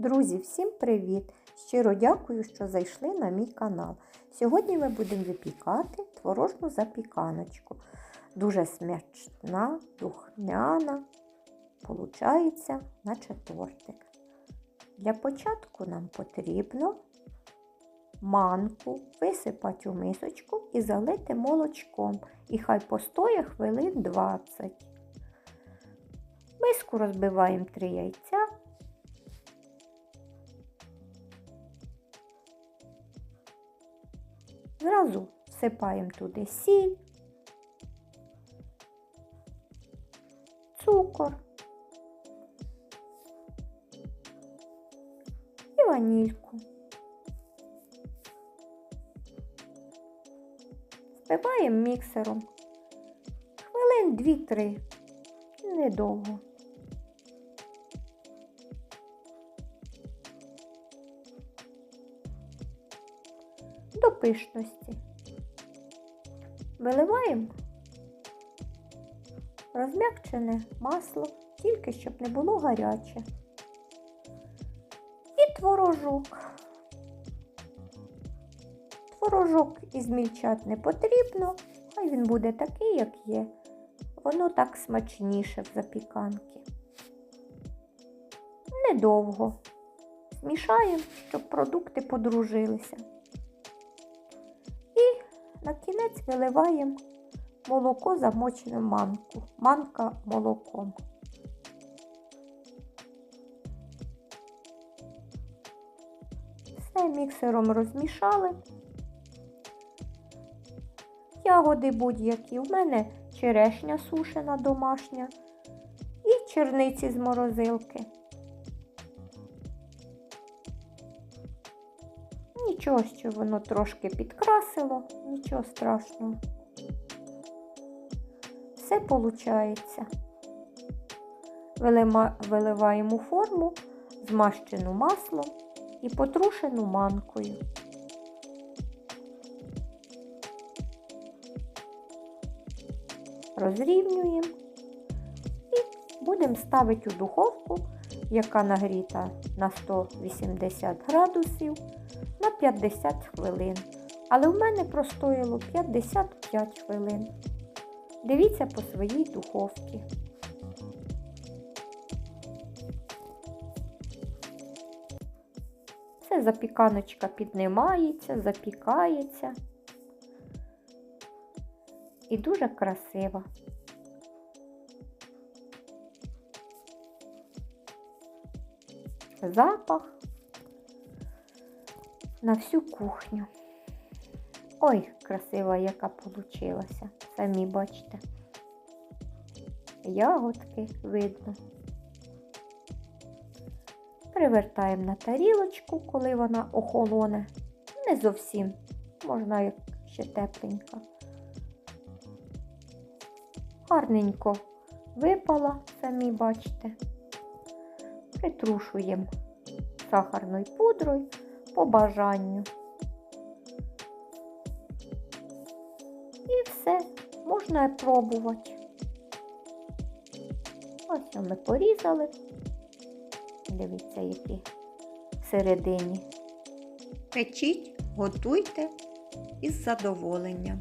Друзі, всім привіт! Щиро дякую, що зайшли на мій канал. Сьогодні ми будемо випікати творожну запіканочку. Дуже смачна, духмяна, получається, наче тортик. Для початку нам потрібно манку висипати у мисочку і залити молочком. І хай постоє хвилин 20. Миску розбиваємо 3 яйця. Зразу всипаємо туди сіль, цукор і ванільку. Збиваємо міксером хвилин 2-3, недовго. До пишності. Виливаємо розм'якчене масло, тільки щоб не було гаряче. І творожок. Творожок ізмільчати не потрібно, хай він буде такий, як є. Воно так смачніше в запіканки. Недовго. Змішаємо, щоб продукти подружилися. На кінець виливаємо молоко замочене манку. Манка молоком. Все міксером розмішали. Ягоди будь-які. У мене черешня сушена домашня і черниці з морозилки. Нічого, що воно трошки підкрасило, нічого страшного. Все виходить. Виливаємо форму, змащену маслом і потрушену манкою. Розрівнюємо будемо ставити у духовку, яка нагріта на 180 градусів на 50 хвилин. Але в мене простоїло 55 хвилин. Дивіться по своїй духовці. Це запіканочка піднімається, запікається. І дуже красива. Запах на всю кухню. Ой, красива, яка получилася. Самі бачите. Ягодки видно. Привертаємо на тарілочку, коли вона охолоне. Не зовсім, можна як ще тепленька. Гарненько випала, самі бачите. Притрушуємо сахарною пудрою по бажанню. І все, можна пробувати. Ось ми порізали. Дивіться, які всередині. Печіть, готуйте із задоволенням.